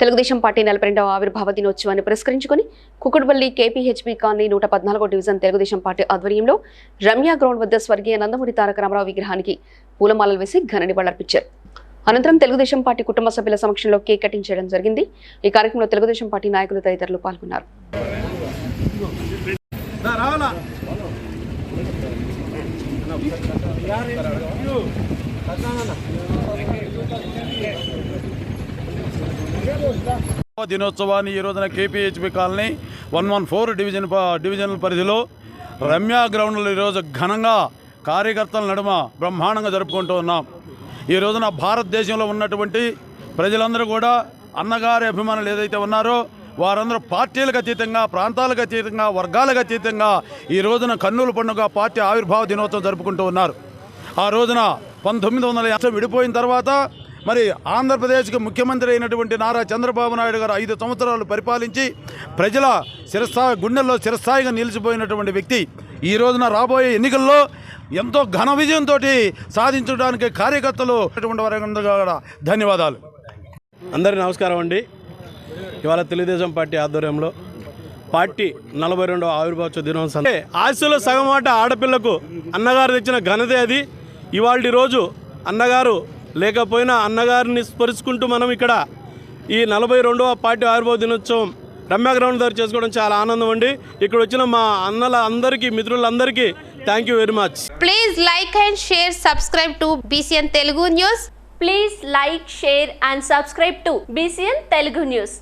Telugu Desam party నలభై రెండవ ఆవిర్భావ దినోత్సవాన్ని పురస్కరించుకుని కుకుడుపల్లి కేపీహెచ్పీ కాలనీ నూట పద్నాలుగో డివిజన్ తెలుగుదేశం పార్టీ ఆధ్వర్యంలో రమ్య గ్రౌండ్ వద్ద స్వర్గీయ నందమూరి తారక రామారావు విగ్రహానికి పూలమాలలు వేసి ఘన నివాళులర్పించారు అనంతరం తెలుగుదేశం పార్టీ కుటుంబ సభ్యుల సమక్షంలో కేక్ కటింగ్ చేయడం జరిగింది. ఈ కార్యక్రమంలో తెలుగుదేశం పార్టీ నాయకులు తదితరులు పాల్గొన్నారు. దినోత్సవాన్ని ఈ రోజున KPHB colony one one four division ప- డివిజనల్ పరిధిలో రమ్య గ్రౌండ్లో ఈరోజు ఘనంగా కార్యకర్తల నడుమ బ్రహ్మాండంగా జరుపుకుంటూ ఉన్నాం. ఈ రోజున భారతదేశంలో ఉన్నటువంటి ప్రజలందరూ కూడా అన్నగారి అభిమానులు ఏదైతే ఉన్నారో వారందరూ పార్టీలకు అతీతంగా ప్రాంతాలకు అతీతంగా వర్గాలకు అతీతంగా ఈ రోజున కన్నుల పండుగ పార్టీ ఆవిర్భావ దినోత్సవం జరుపుకుంటూ ఉన్నారు. ఆ రోజున పంతొమ్మిది వందల విడిపోయిన తర్వాత మరి ఆంధ్రప్రదేశ్కి ముఖ్యమంత్రి అయినటువంటి నారా చంద్రబాబు నాయుడు గారు ఐదు సంవత్సరాలు పరిపాలించి ప్రజల శిరస్థాయి గుండెల్లో చిరస్థాయిగా నిలిచిపోయినటువంటి వ్యక్తి. ఈ రోజున రాబోయే ఎన్నికల్లో ఎంతో ఘన విజయంతో సాధించడానికి కార్యకర్తలు అటువంటి వారందరూ కూడా ధన్యవాదాలు. అందరి నమస్కారం అండి. ఇవాళ తెలుగుదేశం పార్టీ ఆధ్వర్యంలో పార్టీ నలభై రెండవ ఆవిర్భావ దినోత్సవం అంటే ఆశలో సగం ఆట ఆడపిల్లకు అన్నగారు తెచ్చిన ఘనతే అది. ఇవాళ రోజు అన్నగారు లేకపోయినా అన్నగారిని స్మరించుకుంటూ మనం ఇక్కడ ఈ నలభై రెండవ పార్టీ ఆవిర్భావ దినోత్సవం రమ్య గ్రౌండ్ దగ్గర చేసుకోవడం చాలా ఆనందం అండి. ఇక్కడ వచ్చిన మా అన్నల అందరికీ మిత్రులందరికీ thank you very much please like and share subscribe to BCN Telugu news please like share and subscribe to BCN Telugu news